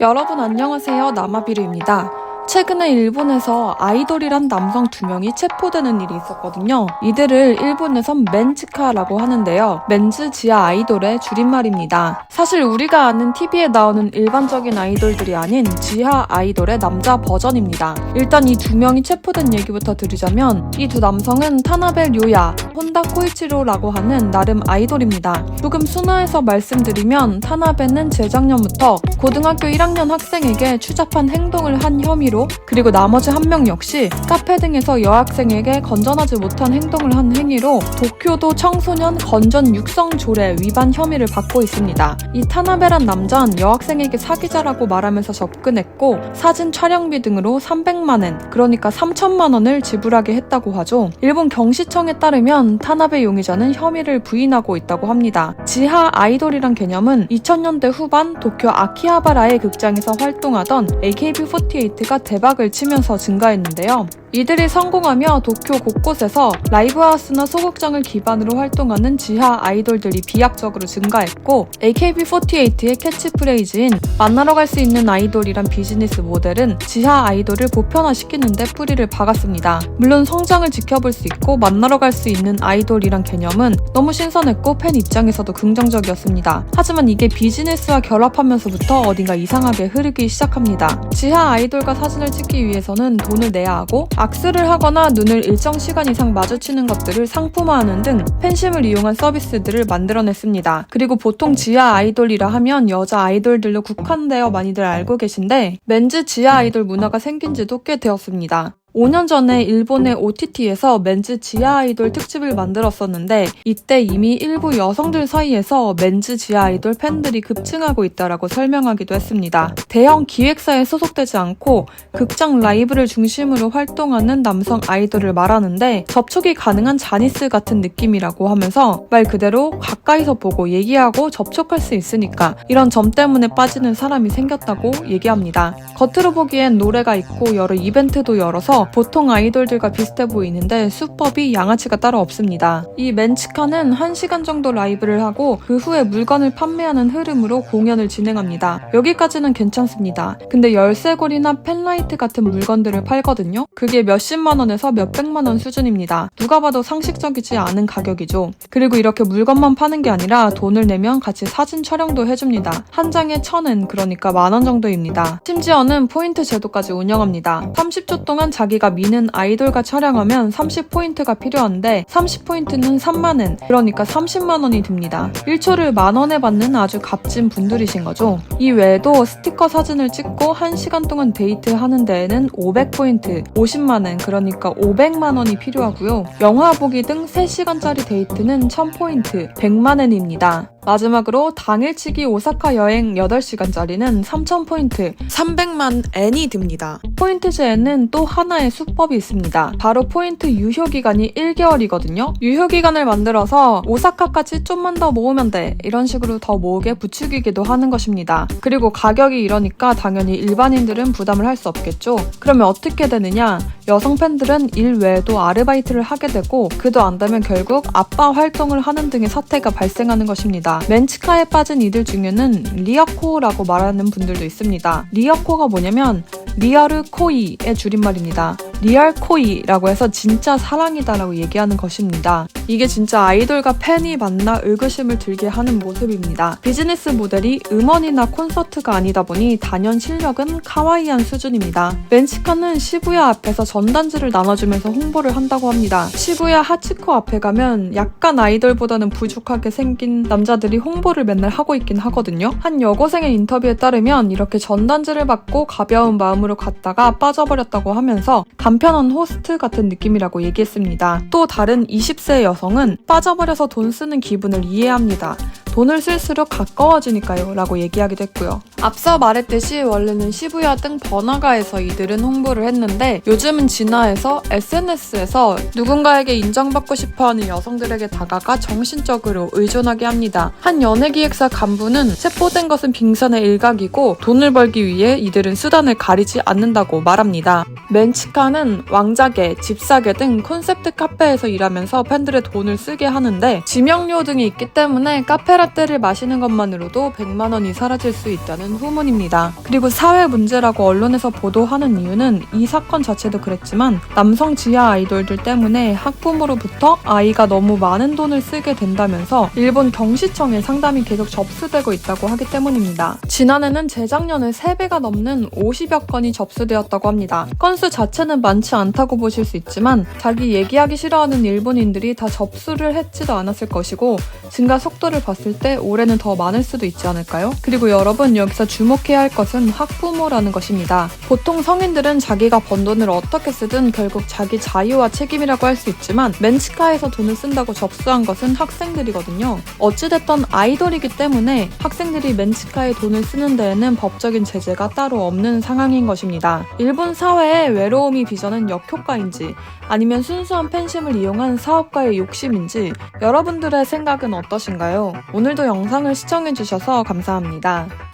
여러분 안녕하세요. 나마비루입니다. 최근에 일본에서 아이돌이란 남성 두 명이 체포되는 일이 있었거든요. 이들을 일본에선 멘츠카라고 하는데요. 멘즈 지하 아이돌의 줄임말입니다. 사실 우리가 아는 TV에 나오는 일반적인 아이돌들이 아닌 지하 아이돌의 남자 버전입니다. 일단 이 두 명이 체포된 얘기부터 드리자면 이 두 남성은 타나베 료야, 혼다 코이치로라고 하는 나름 아이돌입니다. 조금 순화해서 말씀드리면 타나베는 재작년부터 고등학교 1학년 학생에게 추잡한 행동을 한 혐의로 그리고 나머지 한 명 역시 카페 등에서 여학생에게 건전하지 못한 행동을 한 행위로 도쿄도 청소년 건전 육성 조례 위반 혐의를 받고 있습니다. 이 타나베란 남자는 여학생에게 사기자라고 말하면서 접근했고 사진 촬영비 등으로 300만엔 그러니까 3천만 원을 지불하게 했다고 하죠. 일본 경시청에 따르면 타나베 용의자는 혐의를 부인하고 있다고 합니다. 지하 아이돌이란 개념은 2000년대 후반 도쿄 아키하바라의 극장에서 활동하던 AKB48가 대박을 치면서 증가했는데요. 이들이 성공하며 도쿄 곳곳에서 라이브하우스나 소극장을 기반으로 활동하는 지하 아이돌들이 비약적으로 증가했고 AKB48의 캐치프레이즈인 만나러 갈 수 있는 아이돌이란 비즈니스 모델은 지하 아이돌을 보편화시키는데 뿌리를 박았습니다. 물론 성장을 지켜볼 수 있고 만나러 갈 수 있는 아이돌이란 개념은 너무 신선했고 팬 입장에서도 긍정적이었습니다. 하지만 이게 비즈니스와 결합하면서부터 어딘가 이상하게 흐르기 시작합니다. 지하 아이돌과 사진을 찍기 위해서는 돈을 내야 하고 악수를 하거나 눈을 일정 시간 이상 마주치는 것들을 상품화하는 등 팬심을 이용한 서비스들을 만들어냈습니다. 그리고 보통 지하 아이돌이라 하면 여자 아이돌들로 국한되어 많이들 알고 계신데 맨즈 지하 아이돌 문화가 생긴 지도 꽤 되었습니다. 5년 전에 일본의 OTT에서 맨즈 지하 아이돌 특집을 만들었었는데 이때 이미 일부 여성들 사이에서 맨즈 지하 아이돌 팬들이 급증하고 있다라고 설명하기도 했습니다. 대형 기획사에 소속되지 않고 극장 라이브를 중심으로 활동하는 남성 아이돌을 말하는데 접촉이 가능한 자니스 같은 느낌이라고 하면서 말 그대로 가까이서 보고 얘기하고 접촉할 수 있으니까 이런 점 때문에 빠지는 사람이 생겼다고 얘기합니다. 겉으로 보기엔 노래가 있고 여러 이벤트도 열어서 보통 아이돌들과 비슷해 보이는데 수법이 양아치가 따로 없습니다. 이 맨치카는 1시간 정도 라이브를 하고 그 후에 물건을 판매하는 흐름으로 공연을 진행합니다. 여기까지는 괜찮습니다. 근데 열쇠고리나 펜라이트 같은 물건들을 팔거든요. 그게 몇십만 원에서 몇백만 원 수준입니다. 누가 봐도 상식적이지 않은 가격이죠. 그리고 이렇게 물건만 파는 게 아니라 돈을 내면 같이 사진 촬영도 해줍니다. 한 장에 천엔 그러니까 만 원 정도입니다. 심지어는 포인트 제도까지 운영합니다. 30초 동안 자기가 미는 아이돌과 촬영하면 30포인트가 필요한데 30포인트는 3만원 그러니까 30만 원이 듭니다. 1초를 만 원에 받는 아주 값진 분들이신 거죠. 이 외에도 스티커 사진을 찍고 1시간 동안 데이트하는 데에는 500포인트, 50만원 그러니까 500만 원이 필요하고요. 영화 보기 등 3시간짜리 데이트는 1000포인트, 100만원입니다. 마지막으로 당일치기 오사카 여행 8시간짜리는 3,000포인트, 300만 엔이 듭니다. 포인트제에는 또 하나의 수법이 있습니다. 바로 포인트 유효기간이 1개월이거든요. 유효기간을 만들어서 오사카까지 좀만 더 모으면 돼. 이런 식으로 더 모으게 부추기기도 하는 것입니다. 그리고 가격이 이러니까 당연히 일반인들은 부담을 할 수 없겠죠. 그러면 어떻게 되느냐? 여성 팬들은 일 외에도 아르바이트를 하게 되고 그도 안 되면 결국 아빠 활동을 하는 등의 사태가 발생하는 것입니다. 맨치카에 빠진 이들 중에는 리어코라고 말하는 분들도 있습니다. 리어코가 뭐냐면 리아르 코이의 줄임말입니다. 리얼 코이라고 해서 진짜 사랑이다라고 얘기하는 것입니다. 이게 진짜 아이돌과 팬이 만나 의구심을 들게 하는 모습입니다. 비즈니스 모델이 음원이나 콘서트가 아니다 보니 단연 실력은 카와이한 수준입니다. 멘치카는 시부야 앞에서 전단지를 나눠주면서 홍보를 한다고 합니다. 시부야 하치코 앞에 가면 약간 아이돌보다는 부족하게 생긴 남자들이 홍보를 맨날 하고 있긴 하거든요. 한 여고생의 인터뷰에 따르면 이렇게 전단지를 받고 가벼운 마음으로 갔다가 빠져버렸다고 하면서 간편한 호스트 같은 느낌이라고 얘기했습니다. 또 다른 20세 여성은 빠져버려서 돈 쓰는 기분을 이해합니다. 돈을 쓸수록 가까워지니까요 라고 얘기하기도 했고요. 앞서 말했듯이 원래는 시부야 등 번화가에서 이들은 홍보를 했는데 요즘은 진화해서 SNS에서 누군가에게 인정받고 싶어 하는 여성들에게 다가가 정신적으로 의존하게 합니다. 한 연예기획사 간부는 체포된 것은 빙산의 일각이고 돈을 벌기 위해 이들은 수단을 가리지 않는다고 말합니다. 맨치카는 팬들은 왕자계, 집사계 등 콘셉트 카페에서 일하면서 팬들의 돈을 쓰게 하는데 지명료 등이 있기 때문에 카페라떼를 마시는 것만으로도 100만 원이 사라질 수 있다는 후문입니다. 그리고 사회 문제라고 언론에서 보도하는 이유는 이 사건 자체도 그랬지만 남성 지하 아이돌들 때문에 학부모로부터 아이가 너무 많은 돈을 쓰게 된다면서 일본 경시청에 상담이 계속 접수되고 있다고 하기 때문입니다. 지난해는 재작년에 3배가 넘는 50여 건이 접수되었다고 합니다. 건수 자체는 많지 않다고 보실 수 있지만 자기 얘기하기 싫어하는 일본인들이 다 접수를 했지도 않았을 것이고 증가 속도를 봤을 때 올해는 더 많을 수도 있지 않을까요? 그리고 여러분 여기서 주목해야 할 것은 학부모라는 것입니다. 보통 성인들은 자기가 번 돈을 어떻게 쓰든 결국 자기 자유와 책임이라고 할 수 있지만 멘치카에서 돈을 쓴다고 접수한 것은 학생들이거든요. 어찌됐던 아이돌이기 때문에 학생들이 멘치카에 돈을 쓰는 데에는 법적인 제재가 따로 없는 상황인 것입니다. 일본 사회의 외로움이 빚어낸 역효과인지 아니면 순수한 팬심을 이용한 사업가의 욕심인지 여러분들의 생각은 어떠신가요? 오늘도 영상을 시청해주셔서 감사합니다.